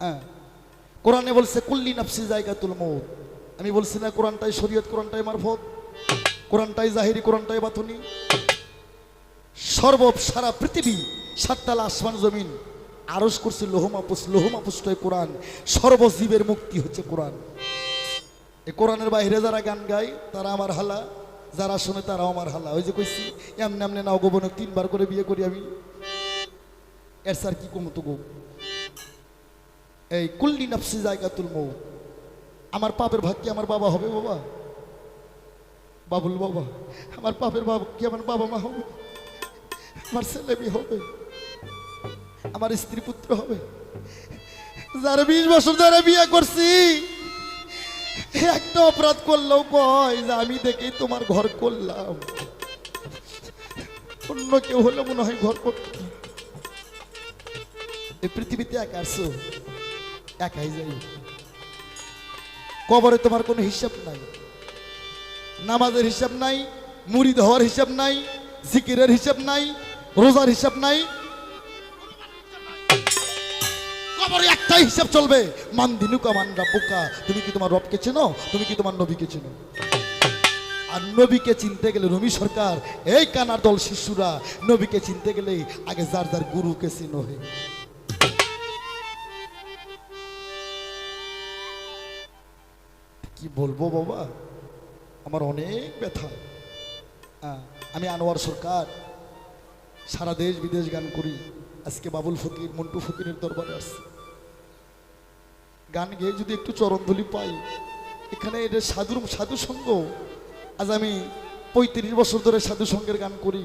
হ্যাঁ। কোরআনে বলছে, কুল্লি নাফসি জায়গাতুল মৌত আমি বলছি, না, কোরআনটাই শরীয়ত, কোরআনটাই মারফত। কোরআনটাই জাহিরি, কোরআনটাই বাথুনি সর্ব সারা পৃথিবী সাততালা আসমান জমিন আরস করছে লোহমাপুস লোহমাপুষ্টয় কোরআন। সর্বজীবের মুক্তি হচ্ছে কোরআন। এই কোরআনের বাইরে যারা গান গায়, তারা আমার হালা। যারা শোনে, তারাও আমার হালা। ওই যে কইছি, এমনি এমনি নাও গোবনে তিনবার করে বিয়ে করি আমি। এর স্যার কি কমতো গো এই কুল্লি নাফসি জায়গাতুল মৌ আমার পাপের ভাগ কি আমার বাবা হবে বাবা? বাবুল বাবা, আমার পাপের বাবা কি আমার বাবা মা হবে? আমার ছেলে মেয়ে হবে? আমার স্ত্রী পুত্র হবে? যারা বিশ বছর ধরে বিয়ে করছি একটা অপরাধ করলেও কয় যে আমি দেখেই তোমার ঘর করলাম। অন্য কেউ হলে মনে হয় ঘর করতে। এই পৃথিবীতে একা আসছো একাই যাই। কবরে তোমার কোনো হিসাব নাই। নামাজের হিসাব নাই মুড়ি হওয়ার হিসাব নাই, জিকিরের হিসাব নাই, রোজার হিসাব নাই। কবরে একটাই হিসাব চলবে, মান দিনুকা মানরা বোকা তুমি কি তোমার রবকে চেনো? তুমি কি তোমার নবীকে চেনো? আর নবীকে চিনতে গেলে রবি সরকার, এই কানার দল শিশুরা, নবীকে চিনতে গেলে আগে যার যার গুরুকে চিনো হে। কি বলব বাবা? আমার অনেক ব্যথা। আমি আনোয়ার সরকার। সারা দেশ বিদেশ গান করি। আজকে বাবুল ফকির, মন্টু ফকিরের দরবারে আসছি। গান গেয়ে যদি একটু চরণধুলি পাই, এখানে এটা সাধুর সাধু সঙ্গ আজ আমি পঁয়ত্রিশ বছর ধরে সাধু সঙ্গের গান করি।